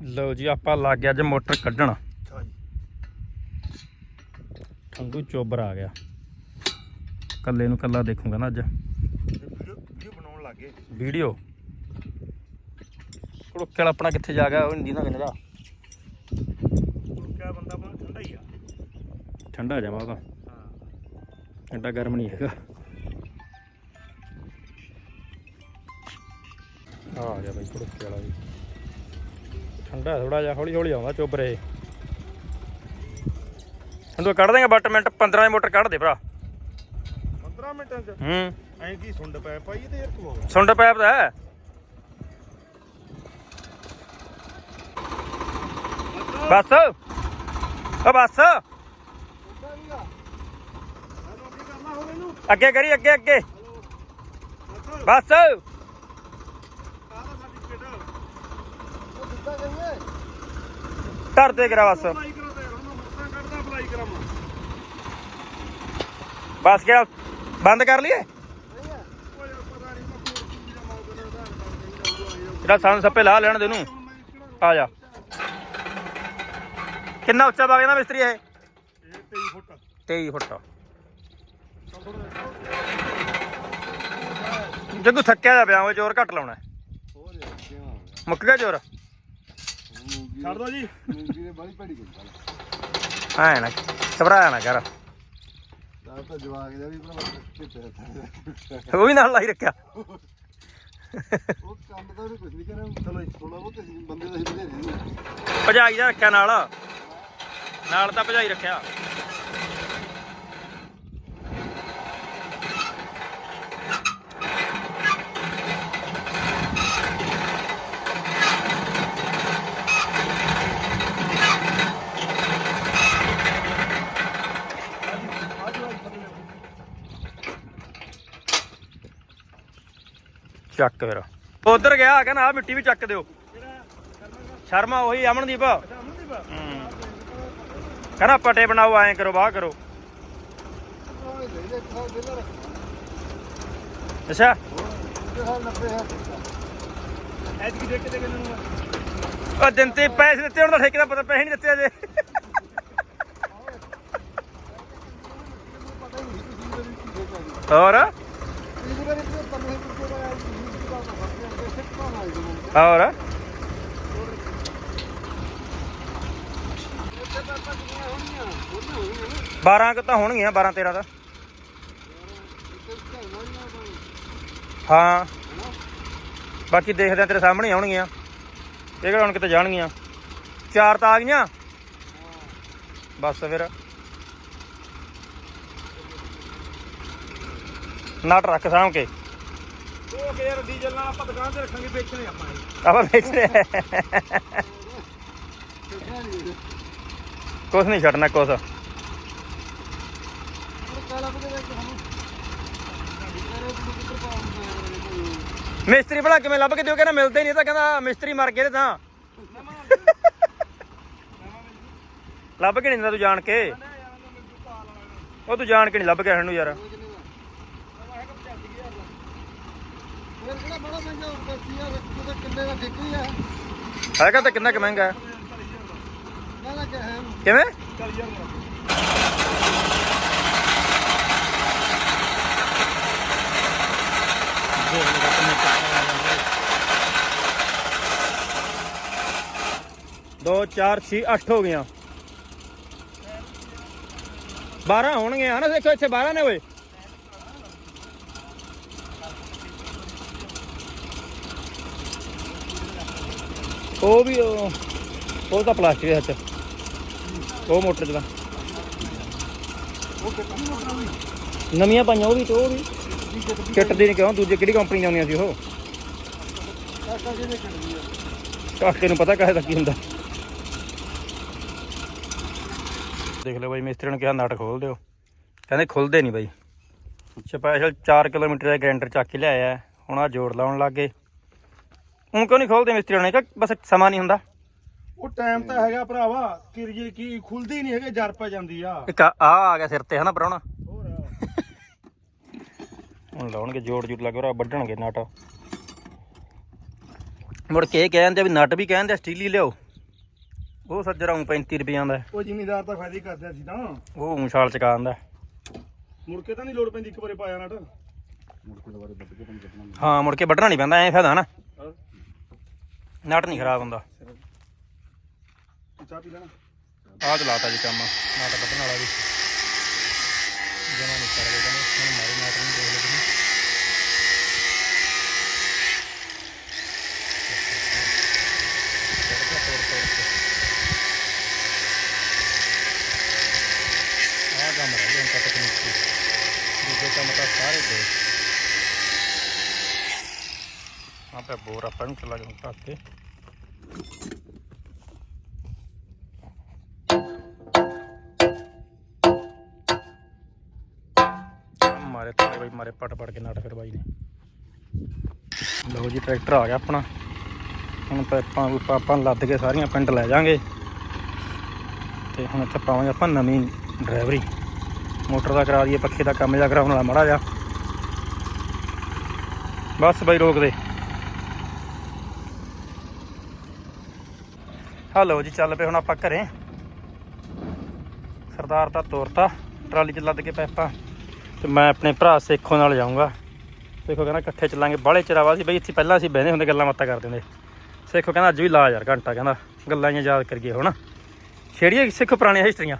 ਲਓ ਜੀ ਆਪਾਂ ਲੱਗ ਗਿਆ ਅੱਜ ਮੋਟਰ ਕੱਢਣ। ਜੀ। ਠੰਡੂ ਚੋਬਰ ਆ ਗਿਆ। ਕੱਲੇ ਨੂੰ ਕੱਲਾ ਦੇਖੂਗਾ ਨਾ ਅੱਜ। ਵੀਡੀਓ ਬਣਾਉਣ ਲੱਗੇ ਵੀਡੀਓ? ਕੁੜਕੇ ਵਾਲਾ ਆਪਣਾ ਕਿੱਥੇ ਜਾ ਗਿਆ ਉਹ ਨਹੀਂ ਨਾ ਕਹਿੰਦਾ। ਕਿਆ ਬੰਦਾ ਬਣਾ ਠੰਡਾ ਹੀ ਆ। ਠੰਡਾ ਜਾਵਾ ਉਹਦਾ ਹਾਂ। ਐਡਾ ਗਰਮ ਨਹੀਂ ਹੈਗਾ। ਆ ਗਿਆ ਬਈ ਕੁੜਕੇ ਵਾਲਾ ਵੀ ਠੰਡਾ ਥੋੜਾ ਜਿਹਾ ਹੌਲੀ ਹੌਲੀ ਆਉਂਦਾ ਚੋਬਰੇ। ਠੰਡੂ ਕੱਢ ਦੇਗਾ ਬੱਟ ਮਿੰਟ 15 ਦੀ ਮੋਟਰ ਕੱਢ ਦੇ ਭਰਾ। 15 ਮਿੰਟਾਂ ਚ? ਹੂੰ। ਐਂ ਕੀ ਸੁੰਡ ਪੈ ਪਾਈ ਤੇ ਯਾਰ ਕੋ ਸੁੰਡ ਪੈਪ ਦਾ ਹੈ ਬਸ। ਓ ਬਸ। ਅੱਗੇ ਕਰੀ ਅੱਗੇ ਅੱਗੇ। ਬਸ। ਧਰ ਕਰਾ ਬਸ। ਅਪਲਾਈ ਕਰਾ ਦੇ ਹੁਣ ਮੋਟਰਾਂ ਕੱਢਦਾ ਅਪਲਾਈ ਕਰਾਵਾਂ। ਬਸ ਕਿਹੜਾ ਬੰਦ ਕਰ ਲਈਏ? ਓਏ ਜਿਹੜਾ ਸਾਨੂੰ ਸੱਪੇ ਲਾ ਲੈਣ ਦੇ ਨੂੰ ਆ ਜਾ। ਕਿੰਨਾ ਉੱਚਾ ਵਗ ਜਾਂਦਾ ਮਿਸਤਰੀ ਇਹ? ਇਹ 23 ਫੁੱਟ। 23 ਫੁੱਟ। ਜੱਗੂ ਥੱਕਿਆ ਜਾ ਪਿਆ ਉਹ ਜ਼ੋਰ ਘੱਟ ਲਾਉਣਾ। ਮੁੱਕ ਗਿਆ ਜ਼ੋਰ? ਛੱਡ ਦੋ ਜੀ। ਮੂੰਗੀ ਨੇ ਬੜੀ ਭੜੀ ਕੀਤੀ ਐ ਨਾ ਘਬਰਾਇਆ ਨਾ ਕਰ। ਤਾਂ ਤਾਂ ਜਵਾਗ ਦਾ ਵੀ ਭਰਾ ਕਿੱਥੇ ਉਹ ਵੀ ਨਾਲ ਲਾਈ ਰੱਖਿਆ। ਉਹ ਕੰਮ ਤਾਂ ਉਹਨੇ ਕੁਝ ਨਹੀਂ ਕਰਿਆ ਚਲੋ ਥੋੜਾ ਬਹੁਤ ਬੰਦੇ ਦਾ ਹੀ ਭਜਾਈ ਦਾ ਰੱਖਿਆ ਨਾਲ। ਨਾਲ ਤਾਂ ਭਜਾਈ ਰੱਖਿਆ। ਚੱਕ ਫਿਰ। ਉਧਰ ਗਿਆ ਕਹਿੰਦਾ ਆ ਮਿੱਟੀ ਵੀ ਚੱਕ ਦਿਓ। ਸ਼ਰਮਾ ਉਹੀ ਅਮਨਦੀਪ। ਹੂੰ। ਕਹਿੰਦਾ ਪਟੇ ਬਣਾਓ, ਐਂ ਕਰੋ ਬਾਹ ਕਰੋ। ਅੱਛਾ। ਉਹਦੇ ਹਾਲ 90 ਕਿੰਨੇ ਨੂੰ ਉਹ ਦਿੰਤੇ ਪੈਸੇ ਦਿੱਤੇ, ਹੁਣ ਤਾਂ ਠੇਕੇ ਦਾ ਪਤਾ ਪੈਸੇ ਨਹੀਂ ਦਿੱਤੇ ਅਜੇ। ਹੋਰ ਇਹ ਵਾਰੀ ਤੇ ਪੰਨੇ ਰੁਪਏ ਦਾ ਆਇਆ ਜੀ ਇਸ ਦਾ ਤਾਂ ਫ਼ਰਕ ਹੈ ਸਿੱਖ ਕੌਣ ਆਈ ਜੀ ਹੋਰ ਬਾਰਾਂ ਤਾਂ ਆਪਾਂ ਕਿੰਨੀਆਂ ਹੋਣੀਆਂ ਹੋਣੀਆਂ ਹੋਣੀਆਂ ਨਾ 12 ਕੁ ਤਾਂ ਹੋਣਗੀਆਂ 12 13 ਦਾ ਹਾਂ। ਬਾਕੀ ਦੇਖਦੇ ਆ ਤੇਰੇ ਸਾਹਮਣੇ ਆਉਣਗੀਆਂ। ਇਹ ਕਿਹੜਾ ਹੁਣ ਕਿਤੇ ਜਾਣਗੀਆਂ। ਚਾਰ ਤਾਂ ਆ ਗਈਆਂ। ਬਸ ਫਿਰ। ਨਟ ਰੱਖ ਸਾਂਭ ਕੇ। ਉਹ ਕਿ ਯਾਰ ਡੀਜ਼ਲ ਨਾਲ ਆਪਾਂ ਦੁਕਾਨ ਤੇ ਰੱਖਾਂਗੇ, ਵੇਚਣੇ ਆਪਾਂ ਇਹ। ਆਪਾਂ ਵੇਚਦੇ ਕੁਛ ਨਹੀਂ ਛੱਡਣਾ, ਕੁਛ। ਮਿਸਤਰੀ ਭਲਾ ਕਿਵੇਂ ਲੱਭ ਕੇ ਦਿਓ, ਕਹਿੰਦਾ ਮਿਲਦੇ ਨਹੀਂ ਤਾਂ ਕਹਿੰਦਾ ਮਿਸਤਰੀ ਮਰ ਗਏ ਤੇ ਤਾਂ। ਲੱਭ ਕੇ ਨਹੀਂ ਦਿੰਦਾ ਤੂੰ ਜਾਣ ਕੇ। ਉਹ ਤੂੰ ਜਾਣ ਕੇ ਨਹੀਂ ਲੱਭ ਕੇ ਸਾਨੂੰ ਯਾਰ ਫਿਰ ਕਿਹੜਾ ਬੜਾ ਮਹਿੰਗਾ ਹੁੰਦਾ ਸੀ ਯਾਰ ਉਹਦਾ ਕਿੰਨੇ ਦਾ ਠੇਕੀ ਆ। ਹੈਗਾ ਤਾਂ ਕਿੰਨਾ ਕੁ ਮਹਿੰਗਾ ਹੈ? ਨਾ ਨਾ ਕਿਹਾ ਹੈ। ਕਿਵੇਂ? ਚੱਲ ਯਾਰ। ਦੋ ਚਾਰ ਛੇ ਅੱਠ ਹੋ ਗਈਆਂ। 12 ਹੋਣਗੀਆਂ ਹਨਾ ਦੇਖੋ ਇੱਥੇ 12 ਨੇ ਓਏ। ਉਹ ਵੀ ਉਹ ਉਹ ਤਾਂ ਪਲਾਸਟਿਕ ਦੇ ਹੱਥ। ਉਹ ਮੋਟਰ ਚ ਤਾਂ ਨਵੀਆਂ ਪਾਈਆਂ ਉਹ ਵੀ ਤੇ ਉਹ ਵੀ। ਕਿੱਟ ਦੀ ਨਹੀਂ ਕਿਉਂ? ਦੂਜੇ ਕਿਹੜੀ ਕੰਪਨੀ ਦੀਆਂ ਆਉਂਦੀਆਂ ਸੀ ਉਹ? ਕਾਕਾ ਨੂੰ ਪਤਾ ਕਾਹੇ ਦਾ ਕੀ ਹੁੰਦਾ। ਦੇਖ ਲਓ ਬਾਈ ਮਿਸਤਰੀ ਨੂੰ ਕਿਹਾ ਨਟ ਖੋਲ ਦਿਓ। ਕਹਿੰਦੇ ਖੁੱਲਦੇ ਨਹੀਂ ਬਾਈ। ਸਪੈਸ਼ਲ 4 ਕਿਲੋਮੀਟਰ ਦਾ ਗ੍ਰੈਂਡਰ ਚੱਕ ਕੇ ਲਿਆਇਆ। ਹੁਣ ਆ ਜੋੜ ਲਾਉਣ ਲੱਗੇ ਹੁਣ ਕਿਉਂ ਨਹੀਂ ਖੋਲਦੇ ਮਿਸਤਰੀ ਨੇ? ਕਿ ਬਸ ਸਮਾਂ ਨਹੀਂ ਹੁੰਦਾ? ਉਹ ਟਾਈਮ ਤਾਂ ਹੈਗਾ ਭਰਾਵਾ ਕਿਰਜੀ ਕੀ ਖੁੱਲਦੀ ਨਹੀਂ ਹੈਗੇ ਜਰ ਪੈ ਜਾਂਦੀ ਆ। ਇੱਕ ਆ ਆ ਗਿਆ ਸਿਰ ਤੇ ਹਨਾ ਪਰਾਉਣਾ? ਹੋਰ। ਹੁਣ ਲਾਉਣਗੇ ਜੋੜ ਜੂੜ ਲੱਗ ਰਿਹਾ ਵੱਢਣਗੇ ਨਟ। ਮੁੜ ਕੇ ਇਹ ਕਹਿੰਦੇ ਵੀ ਨਟ ਵੀ ਕਹਿੰਦੇ ਸਟੀਲ ਲਿਆਓ। ਉਹ ਸੱਜਰਾ ਉਂ 35 ਰੁਪਈਆਂ ਦਾ। ਹੈ। ਉਹ ਜ਼ਿਮੀਦਾਰ ਤਾਂ ਫਾਇਦਾ ਹੀ ਕਰਦੇ ਸੀ ਤਾਂ। ਉਹ ਉਂ ਛਾਲ ਚਕਾ ਦਿੰਦਾ ਹੈ। ਮੁੜ ਕੇ ਤਾਂ ਨਹੀਂ ਲੋੜ ਪੈਂਦੀ ਇੱਕ ਵਾਰੇ ਪਾਇਆ ਨਟ। ਮੁੜ ਕੇ ਦੁਬਾਰਾ ਬੱਟ ਕੇ ਤੁਹਾਨੂੰ ਕੱਢਣਾ ਹਾਂ ਮੁੜ ਕੇ ਵੱਢਣਾ ਨਹੀਂ ਪੈਂਦਾ ਐਂ ਫਾਇਦਾ ਨਾ ਹਾਂ। ਨਟ ਨਹੀਂ ਖਰਾਬ ਹੁੰਦਾ। ਚਾਹ ਪੀ ਲੈਣਾ? ਆਹ ਚਲਾਤਾ ਜੀ ਕੰਮ ਨਟ ਵੱਢਣ ਵਾਲਾ ਵੀ ਜਮਾ ਨਹੀਂ ਕਰ ਰਹੇ ਕਹਿੰਦੇ ਹੁਣ ਮਾਰੇ ਨਟ ਨੂੰ ਦੇਖ ਲਓ ਤੁਸੀਂ। ਤੋੜ ਕੇ ਤੋੜ ਤੋੜ ਕੇ ਆਹ ਕੰਮ ਰਹਿ ਗਿਆ ਹੁਣ ਤਾਂ ਤਕਨੀਕੀ ਦੂਜੇ ਕੰਮ ਤਾਂ ਸਾਰੇ ਆਪੇ ਬੋਰ ਆਪਾਂ ਨੂੰ ਚਲਾ ਕੇ ਮਾਰੇ ਤਾਲੇ ਬਾਈ, ਮਾਰੇ ਪਟ ਪਟ ਕੇ ਨਾਟਕ ਬਾਈ ਨੇ। ਲਓ ਜੀ, ਟਰੈਕਟਰ ਆ ਗਿਆ ਆਪਣਾ। ਹੁਣ ਪਾਈਪਾਂ ਆਪਾਂ ਆਪਾਂ ਲੱਦ ਕੇ ਸਾਰੀਆਂ ਪਿੰਡ ਲੈ ਜਾਾਂਗੇ। ਤੇ ਹੁਣ ਇੱਥੇ ਪਾਵਾਂਗੇ ਆਪਾਂ ਨਵੀਂ ਡਰਾਈਵਰੀ। ਮੋਟਰ ਦਾ ਕਰਾ ਦਈਏ, ਪੱਖੇ ਦਾ ਕੰਮ ਜਾ ਕਰਾਉਣ ਵਾਲਾ ਮਾੜਾ ਜਾ ਬਸ ਬਾਈ ਰੋਕ ਦੇ। ਹਲੋ ਜੀ, ਚੱਲ ਪਏ ਹੁਣ ਆਪਾਂ ਘਰੇ। ਸਰਦਾਰ ਤਾਂ ਤੋਰਤਾ, ਟਰਾਲੀ 'ਚ ਲੱਦ ਕੇ ਪੈਪਾਂ ਤੇ ਮੈਂ ਆਪਣੇ ਭਰਾ ਸੇਖੋ ਨਾਲ ਜਾਊਂਗਾ। ਸੇਖੋ ਕਹਿੰਦਾ ਇਕੱਠੇ ਚੱਲਾਂਗੇ। ਬਾਹਲੇ ਚਿਰ ਬਾਅਦ ਸੀ, ਬਈ ਇੱਥੇ ਪਹਿਲਾਂ ਅਸੀਂ ਬਹਿੰਦੇ ਹੁੰਦੇ, ਗੱਲਾਂ ਬਾਤਾਂ ਕਰਦੇ ਹੁੰਦੇ। ਸੇਖੋ ਕਹਿੰਦਾ, ਅੱਜ ਵੀ ਲਾ ਯਾਰ ਘੰਟਾ, ਕਹਿੰਦਾ, ਗੱਲਾਂ ਜਿਹੀਆਂ ਯਾਦ ਕਰੀਏ ਹੁਣ। ਛੇੜੀਏ ਸਿੱਖ ਪੁਰਾਣੀਆਂ ਹਿਸਟਰੀਆਂ